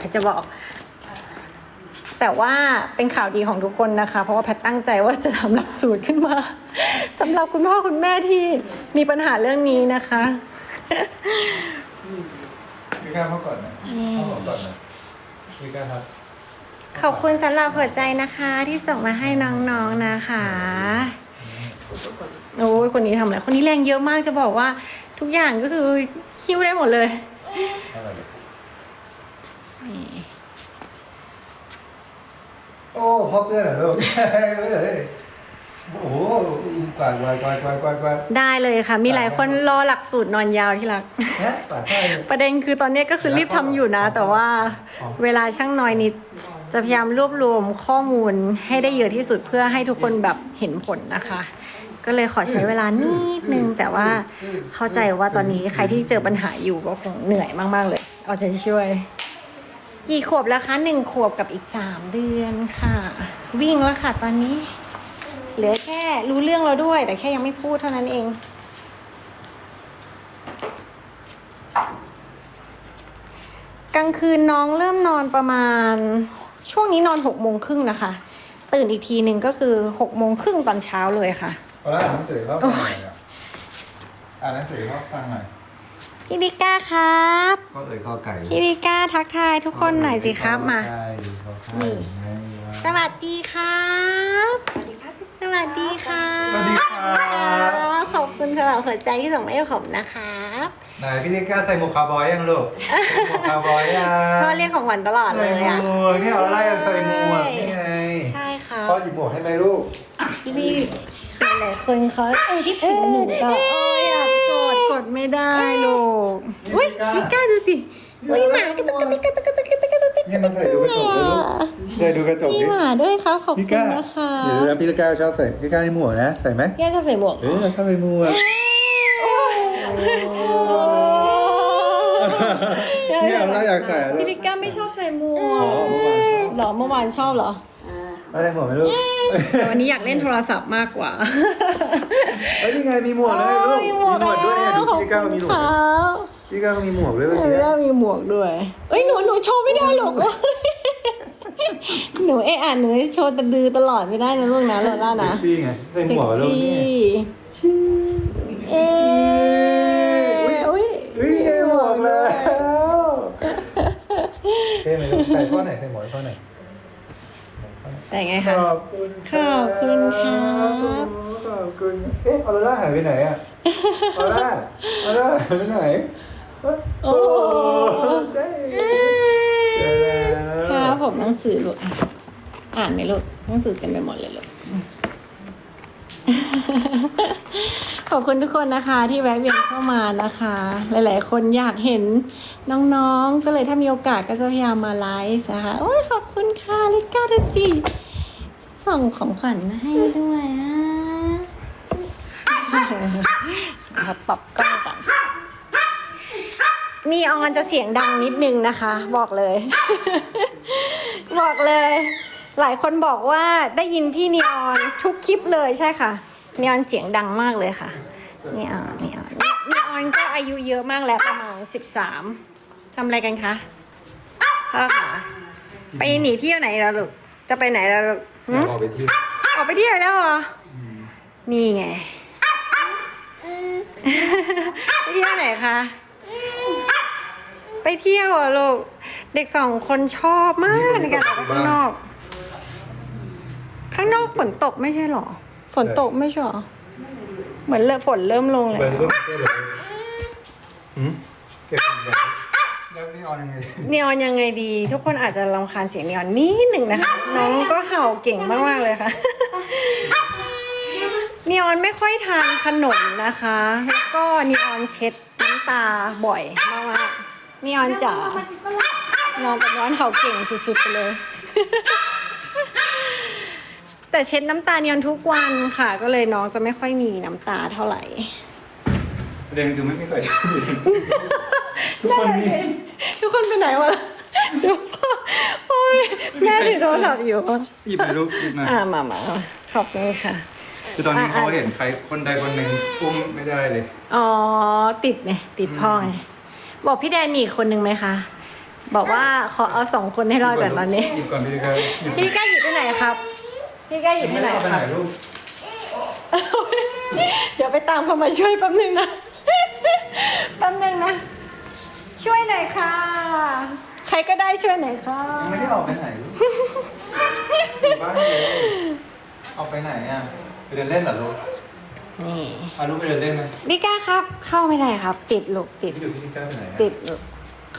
แพทจะบอก แต่ว่าเป็นข่าวดีของทุกคนนะคะ เพราะว่าแพทตั้งใจว่าจะทำหลักสูตรขึ้นมาสำหรับคุณพ่อคุณแม่ที่มีปัญหาเรื่องนี้นะคะพี่ก้าวเข้าก่อนนะเข้าก่อนก่อนนะพี่ก้าวครับขอบคุณสำหรับหัวใจนะคะที่ส่งมาให้น้องๆนะคะโอ้ยคนนี้ทำอะไรคนนี้แรงเยอะมากจะบอกว่าทุกอย่างก็คือหิ้วได้หมดเลยอะไรเลย นี่โอ้พ่อเพื่อนเหรอลูกเฮ้ยโอ้โหกวาดกวาดกวาดกวาดกวาดกวาด ได้เลยค่ะ มีหลายคนรอหลักสูตรนอนยาวที่รัก แฮะกวาดได้เลย ประเด็นคือตอนนี้ก็คือรีบทำอยู่นะ แต่ว่าเวลาช่างน้อยนิด จะพยายามรวบรวมข้อมูลให้ได้เยอะที่สุดเพื่อให้ทุกคนแบบเห็นผลนะคะ ก็เลยขอใช้เวลานิดนึง แต่ว่าเข้าใจว่าตอนนี้ใครที่เจอปัญหาอยู่ก็คงเหนื่อยมาก ๆ เลย เอาใจช่วย กี่ขวบแล้วคะหนึ่งขวบกับอีกสามเดือนค่ะ วิ่งแล้วค่ะตอนนี้ เหลือแค่รู้เรื่องเราด้วย แต่แค่ยังไม่พูดเท่านั้นเองกลางคืนน้องเริ่มนอนประมาณ ช่วงนี้นอนหกโมงครึ่งนะคะ ตื่นอีกทีหนึ่งก็คือหกโมงครึ่งตอนเช้าเลยค่ะ เอาแล้วอ่านหนังสือเขาฟังหน่อยอะอ่านหนังสือเขาฟังหน่อย พี่ดิก้าครับ ก็เอ่ยข้อไก่พี่ดิก้าทักทายทุกคนหน่อยสิครับมา ข้อไก่ข้อไก่นี่ไงวะสวัสดีครับ สวัสดีค่ะสวัสดีครับขอบคุณสำหรับหัวใจที่ส่งมาให้ผมนะครับไหนพี่นิก้าใส่หมวกคาวบอยยังลูกหมวกคาวบอยยังพ่อเรียกของขวัญตลอดเลใส่ยหมอะวกนี่เอาอะไรอะใส่หมวกนี่ไงใช่ครับพ่อหยิบหมวกให้ไหมลูก พี่พี่หลายคนเขาเออที่ถึงหนูก็โอ้ยอยา กกดกดไม่ได้ลูกอุ้ยพี่ก้าดูสิอุ้ยหมากระตุกกระตุกกระตุกกระตุกกระตุกกระตุกกระตุกเนี่ยมาใส่ดูกระจกเลยลูกใส่ดูกระจกมีดิหมาด้วยครับขอบพี่คุก้าณนะคะเดี๋ยวนะพี่ก้าชอบใส่พี่ก้าในหมวกนะใส่ไหมพี่ก้าชอบใส่หมวกเออชอบใส่หมวกนี่เอาแล้วอยากใส่อะลูพี่กลิก้าไม่ชอบใส่หมวอ๋อกเมื่อวานชอบหรอเมื่อวานชอบเหรอเอาใส่หมวกไหมลูกแต่วันนี้อยากเล่นโทรศัพท์มากกว่าเฮ้ยนี่ไงมีหมวกเลยลูก มีหมวกด้วยเนี่ยดูขอบพี่ก้าก็มีหมคุวณกครับพี่ก้าก็มีหมวกด้วยเมื่อเอกี้อมีหมวกด้วย เอ้ยหนูหนูโชว์ไม่ได้หรอก หนูเอะอ่านหนูโชว์ตะดือตลอดไม่ได้นะลูกนะโลล่าเซ็นะกซี่ไงใส่หมวกลูกนี่เอ๊ะอุ้ยเฮ้ยใส่หมวกแล้วเท่ไหมลูกใส่ข้อไหนใส่หมวกข้อไหน แต่ไงขคะ อบคุณขอบคุณครับ ขอบคุณเอ๊ะออร่าหายไปไหนอะออร่าออร่าหายไปไหนโอ้เจ๊เจอแล้วครับผมหนังสือลูกอะอ่านไหมลูกหนังสือเต็มไปหมดเลยลูก ขอบคุณทุกคนนะคะ ที่แวะเวียนเข้ามานะคะ หลาย ๆ คนอยากเห็นน้องๆ ก็เลยถ้ามีโอกาสก็จะพยายามมาไลฟ์นะคะ โอ้ยขอบคุณค่ะลิก้าดูสิ ส่งของขวัญมาให้ด้วยอะครับปรับกล้องก่อนนีออนจะเสียงดังนิดนึงนะคะ บอกเลย บอกเลย หลายคนบอกว่าได้ยินพี่นีออนทุกคลิปเลยใช่ค่ะนีออนเสียงดังมากเลยค่ะนีออนนีออนนีออนก็อายุเยอะมากแล้วประมาณสิบสามทำอะไรกันคะพ่อค่ะไปหนีเที่ยวไหนล้วลูก จะไปไหนแล้วลูกหึออกไปที่ออกไปเที่ยวแล้วเหรอ นี่ไง ไปเที่ยวไหนคะ ไปเที่ยวเหรอะลูก เด็กสองคนชอบมากในการออกไปข้างนอก ข้างนอกฝนตกไม่ใช่เหรอ ฝนตกไม่ใช่เหรอ เหมือนเริ่มฝนเริ่มลงแล้เปิวดรูปเจ๊เลยหืมเก็บเงิน แล้วนี่ออนยังไงนีออนยังไงดี ทุกคนอาจจะรำคาญเสียงนีออนนิดหนึ่งนะคะ น้องก็เห่าเก่งมากๆเลยค่ะนีออนไม่ค่อยทานขนมนะคะ แล้วก็นีออนเช็ดน้ำตาบ่อยมากๆนีออนจ๋านอนกับน้อนเห่าเก่งสุดๆไปเลย แต่เช็ดน้ำตานีออนทุกวันค่ะ ก็เลยน้องจะไม่ค่อยมีน้ำตาเท่าไหร่ ประเด็นคือไม่มีใครช่วยทุกคนมี ทุกคนไปไหนวะเดี๋ยวพ่อพ่อแม่ถือโทรศัพท์อยู่หยิบไปลูกหยิบมาอ่ามามาขอบคุณค่ะ คือตอนนี้อะเขาเห็นใครคนใดคนหนึ่งอุ้มไม่ได้เลย อ๋อ ติดไงติดพ่อไง บอกพี่แดนมีอีกคนนึงไหมคะ บอกว่าขอเอาสองคนให้รอดก่อนตอนนี้ หยิบก่อนพี่ครับหยิบพี่ก้าหยิบไปไหนครับ พี่ก้าหยิบไปไหนเอาไปคไหนรับลูกเดี๋ยวไปตามเขามาช่วยแป๊บนึงนะแป๊บนึงนะ ช่วยหน่อยค่ะ ใคร ก็ได้ช่วยหน่อยค่ะ ยังไม่ได้ออกไปไหนลูกอยู่บ้านเลยออกไปไหนอะไปเดินเล่นเหรอลูกนี่พาลูกไปเดินเล่นไหมพี่ก้าครับ เข้าไม่ได้ครับ ติดลูกติดพี่ดูพี่ก้าวไปไหนอะติดลูก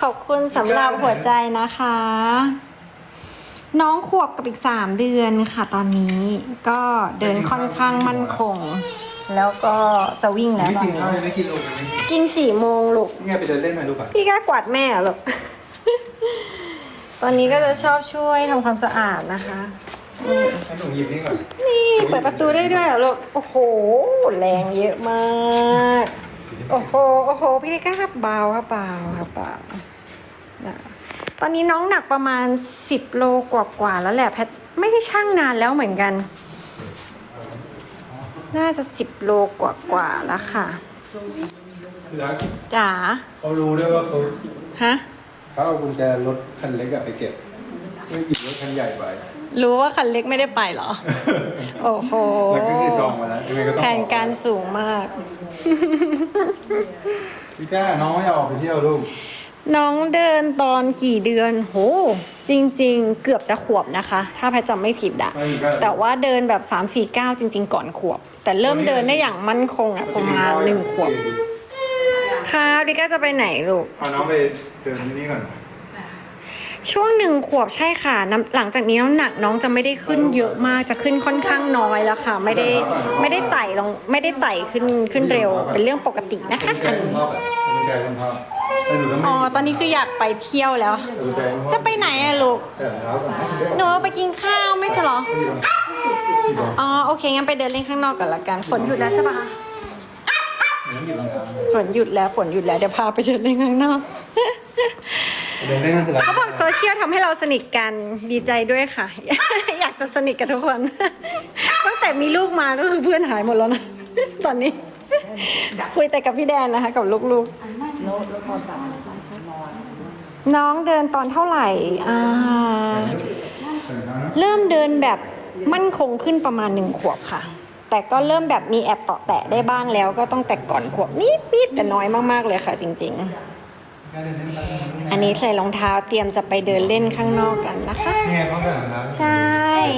ขอบคุณสำหรับหัวใจนะคะ น้องขวบกับอีกสามเดือนค่ะตอนนี้ ก็เดินค่อนข้างมั่นคง แล้วก็จะวิ่งแล้วไม่ตอนกินนี้ ข้าวยังไม่กินลูกยังไม่กินกินสี่โมงลูกนี่ไงไปเดินเล่นไหมลูกอะพี่ก้ากวาดแม่เหรอ ตอนนี้ก็จะชอบช่วยทำความสะอาดนะคะนี่ให้หนูหยิบนี่ก่อนนี่เปิดประตูได้ด้วยเหรอลูกโอ้โห แรงเยอะมาก โอ้โห โอ้โห พี่ก้าครับเบาครับเบาครับเบานะตอนนี้น้องหนักประมาณ 10 โลกว่าๆแล้วแหละแพทไม่ได้ชั่งนานแล้วเหมือนกัน น่าจะ 10 โลกว่าๆแล้วค่ะรักจ๋าเขารู้ด้วยว่าเขาฮะ เขาเอากุญแจรถคันเล็กอะไปเก็บไม่หยิบรถคันใหญ่ไปรู้ว่าคันเล็กไม่ได้ไปเหรอ โอ้โหแล้วก็คือจองมาแล้วยังไงก็ต้องแผออนการสูงมาก พี่ก้าน้องไม่อยากออกไปเที่ยวลูกน้องเดินตอนกี่เดือน โห จริง ๆ เกือบจะขวบนะคะ ถ้าแพทย์จำไม่ผิดอะไม่ก็แต่ว่าเดินแบบ 3 4 9 จริง ๆ ก่อนขวบ แต่เริ่มเดินได้อย่างมั่นคงอะประมาณหนึ่งขวบ ครับดิก้าจะไปไหนลูกพาน้องไปเดินที่นี่ก่อนช่วงหนึ่งขวบใช่ค่ะน้ำหลังจากนี้น้ำหนักน้องจะไม่ได้ขึ้นเยอะมากจะขึ้นค่อนข้างน้อยแล้วค่ะ ไม่ได้ไม่ได้ไต่ลงไม่ได้ไต่ขึ้นขึ้นเร็ว เป็นเรื่องปกตินะคะกุญแจอันคุณนี้พ่อแบบกุญแจคุณพ่อแต่หนูต้องอ๋ไม่อตอนนี้คืออยากไปเที่ยวแล้วกุญแจคุณพ่อจะไปไหนอะลูกแต่รองเท้าก่อนหนูไปกินข้าวไม่ใช่เหรออ๋อโอเคงั้นไปเดินเล่นข้างนอกก่อนละกันฝนหยุดแล้วใช่ปะคะ ฝนหยุดแล้วฝนหยุดแล้วเดี๋ยวพาไปเดินเล่นข้างนอก เดินเล่นนั่นคืออะไรเขาบอกโซเชียลทำให้เราสนิทกันดีใจด้วยค่ะ อยากจะสนิทกับทุกคน ตั้งแต่มีลูกมาก็คือเพื่อนหายหมดแล้วนะตอนนี้ คุยแต่กับพี่แดนนะคะ กับลูกๆน้องเดินตอนเท่าไหร่อ่าเริ่มเดินแบบมั่นคงขึ้นประมาณหนึ่งขวบค่ะ แต่ก็เริ่มแบบมีแอบเตาะแตะได้บ้างแล้ว ก็ต้องแต่ก่อนขวบนิดนิดๆแต่น้อยมากๆเลยค่ะ จริงๆก้าวเดินเล่นบ้างอันนี้ใส่รองเท้าเตรียมจะไปเดินเล่นข้างนอกกันนะคะนี่ไงพ่อใส่รองเท้าใช่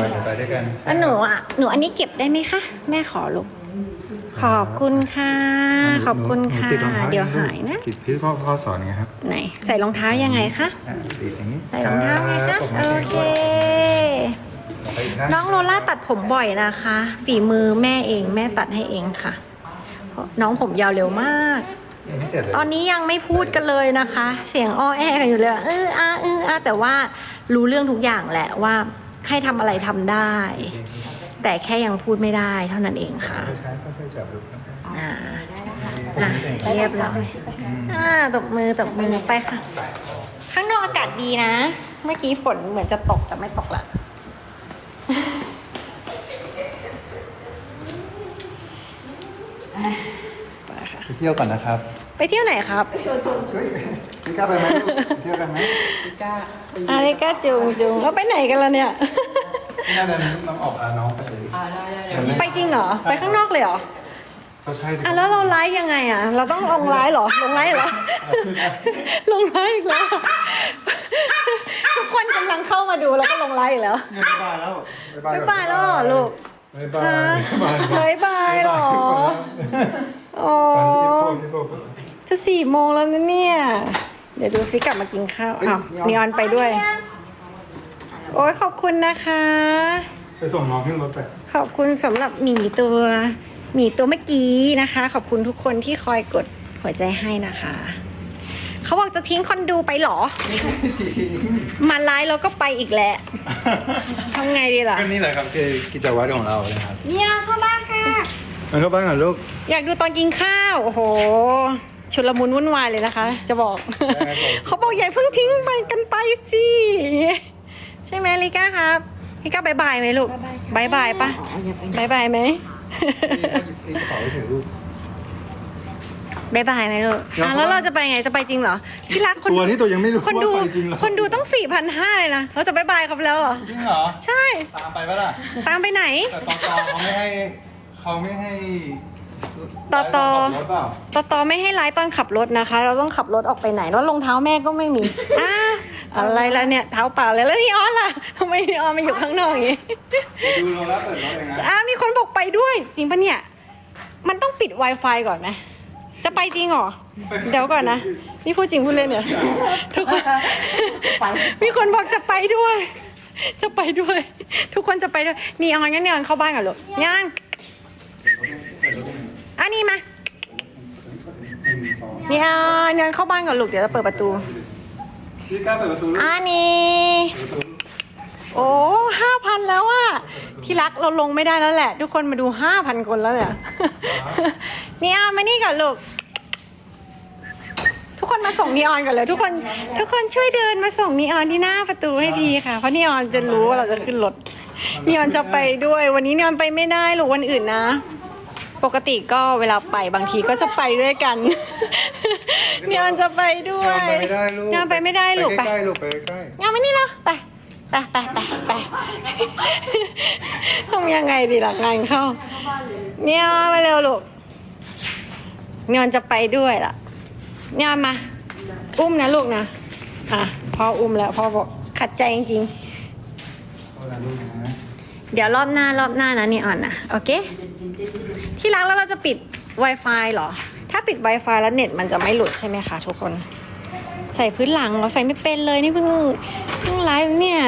ไปไปด้วยกันแล้วหนูอะหนูอันนี้เก็บได้ไหมคะ แม่ขอลูกขอบคุณค่ะ ขอบคุณค่ะหนูติรองท้เดี๋ยวหายนะ ติดพี่พ่อพ่อสอนไงครับ ไหน ใส่รองเท้ายังไงคะอะติดอย่างนี้ ใส่รองเท้าไงคะรับผมโอเคไปอีกด้า นน้องโลล่าตัดผมบ่อยนะคะ ฝีมือแม่เองแม่ตัดให้เองค่ะเพราะน้องผมยาวเร็วมาก ยังไม่เสร็จเลยตอนนี้ยังไม่พูดกันเลยนะคะ เสียงอ้อแอกันอยู่เลยเอออาเอออาแต่ว่ารู้เรื่องทุกอย่างแหละว่าให้ทำอะไรทำได้ แต่แค่ยังพูดไม่ได้เท่านั้นเองค่ะใช้ค่อยๆจับดูครับอ่าอะเรียบร้อยอ่าตบมือตบมือไปค่ะ ข้างนอกอากาศดีนะ เมื่อกี้ฝนเหมือนจะตกแต่ไม่ตกละ ไปค่ะไปเที่ยวก่อนนะครับไปเที่ยวไหนครับเฮ้ยพี่ก้าไปไหมลูกเที่ยวกันไหมอะไรก็จุงจุงแล้วไปไหนกันล่ะเนี่ยน่าจะน้องออกอะน้องไปเลยไปจริงเหรอ ไปข้างนอกเลยเหรอก็ใช่สิอะแล้วเราไลฟ์ยังไงอะ เราต้องลงไลฟ์เหรอลงไลฟ์เหรอลงไลฟ์อีกแล้วทุกคนกำลังเข้ามาดูแล้วก็ลงไลฟ์อีกแล้วเนี่ยบ๊ายบายแล้วบ๊ายบายแล้วเหรอลูก บ๊ายบาย ฮะบ๊ายบายบ๊ายบายเหรอ โอ้วันที่พูดที่พูดจะสี่โมงแล้วนะเนี่ย เดี๋ยวดูซิกลับมากินข้าวอ้าวนีออนไปด้วย โอ้ยขอบคุณนะคะ ไปส่งน้องขึ้นรถไปขอบคุณสำหรับหมีตัวหมีตัวเมื่อกี้นะคะ ขอบคุณทุกคนที่คอยกดหัวใจให้นะคะ เขาบอกจะทิ้งคนดูไปเหรอ มาไลฟ์แล้วก็ไปอีกแหละทำไงดีล่ะ ก็นี่แหละครับคือกิจวัตรของเราเลยครับ เนี่ยเข้าบ้านค่ะ มันเข้าบ้านก่อนลูก อยากดูตอนกินข้าว โอ้โห ชุลมุนวุ่นวายเลยนะคะ จะบอก ได้ครับ เขาบอกอย่าเพิ่งทิ้งไปกันไปสิ ใช่ไหมลิก้าครับลิก้าบายบายไหมลูกบายบายปะบายบายไหมนี่กระเป๋าไปถึงลูก บายบายไหมลูกอะแล้วเราจะไปไง จะไปจริงเหรอที่รักคนตัวนี้ตัวยังไม่รู้คนดู ว่าไปจริงเหรอ คนดูต้องสี่พันห้าเลยนะ เราจะบายบายเขาไปแล้วเหรอ จริงเหรอ ใช่ ตามไปปะล่ะ ตามไปไหน แต่ตอตอเขาไม่ให้ เขาไม่ให้ตอตอขับรถเปล่าตอตอไม่ให้ไลฟ์ตอนขับรถนะคะ เราต้องขับรถออกไปไหนแล้วรองเท้าแม่ก็ไม่มีอะอะไรแล้วเนี่ยเท้าเปล่าเลยแล้วนี่ออนล่ะทำไมนี่ออนมาอยู่ข้างนอกอย่างงี้ดูโรงรับเปิดรถเองนะอะมีคนบอกไปด้วย จริงปะเนี่ย มันต้องปิด Wi-Fi ก่อนไหมจะไปจริงเหรอ เดี๋ยวก่อนนะนี่พูดจริงพูดเล่นเนี่ยทุกคนมีคนบอกจะไปด้วย จะไปด้วย ทุกคนจะไปด้วยนี่ออนงั้นเนี่ยออนเข้าบ้านก่อนลูกย่าง อันนี้มาหนึ่งสองนี่ออนเนี่ยเข้าบ้านก่อนลูกเดี๋ยวจะเปิดประตู พี่กล้าเปิดประตูลูกอันนี้เปิดประตูโอ้ห้าพันแล้วอะที่รักเราลงไม่ได้แล้วแหละ ทุกคนมาดูห้าพันคนแล้วเนี่ย นีออนมานี่ก่อนลูก ทุกคนมาส่งนีออนก่อนเลย ทุกคน ทุกคนช่วยเดินมาส่งนีออนที่หน้าประตูให้ทีค่ะ เพราะนีออนจะรู้ว่าเราจะขึ้นรถนีออนจะไปด้วย วันนี้นีออนไปไม่ได้หรือวันอื่นนะ ปกติก็เวลาไปบางทีก็จะไปด้วยกันนีออนจะไปด้วยงานไปไม่ได้ลูกงานไปไม่ได้ลูกไปไปใกล้ๆลูกไปใกล้งานมานี่แล้วไปไปไปไปไปทำยังไงดีล่ะงานเข้าเนี่ยมาเร็วลูกเงินจะไปด้วยล่ะเนี่ยมา อุ้มนะลูกนะอะพออุ้มแล้วพอบอกขัดใจจริงเอาละลูกนะๆเดี๋ยวรอบหน้ารอบหน้านะนี่อ่อนนะโอเค ที่รักแล้วเราจะปิด Wi-Fi เหรอ ถ้าปิด Wi-Fi แล้วเน็ตมันจะไม่หลุดใช่ไหมคะทุกคน ใส่พื้นหลังเราใส่ไม่เป็นเลยนี่เพิ่งเพิ่งไลฟ์เนี่ย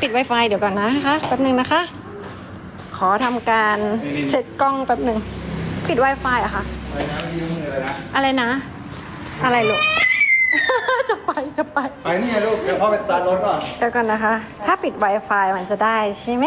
ปิด Wi-Fi เดี๋ยวก่อนนะคะแป๊บหนึ่งนะคะ ขอทำการเสร็จกล้องแป๊บหนึ่งปิด Wi-Fi อะคะอะไรนะยืมมืออะไรนะอะไรนะ อะไรลูก จะไปจะไป ไปนี่ไงลูก เดี๋ยวพ่อไปสตาร์ทรถก่อน เดี๋ยวก่อนนะคะ ถ้าปิด Wi-Fi มันจะได้ใช่ไหม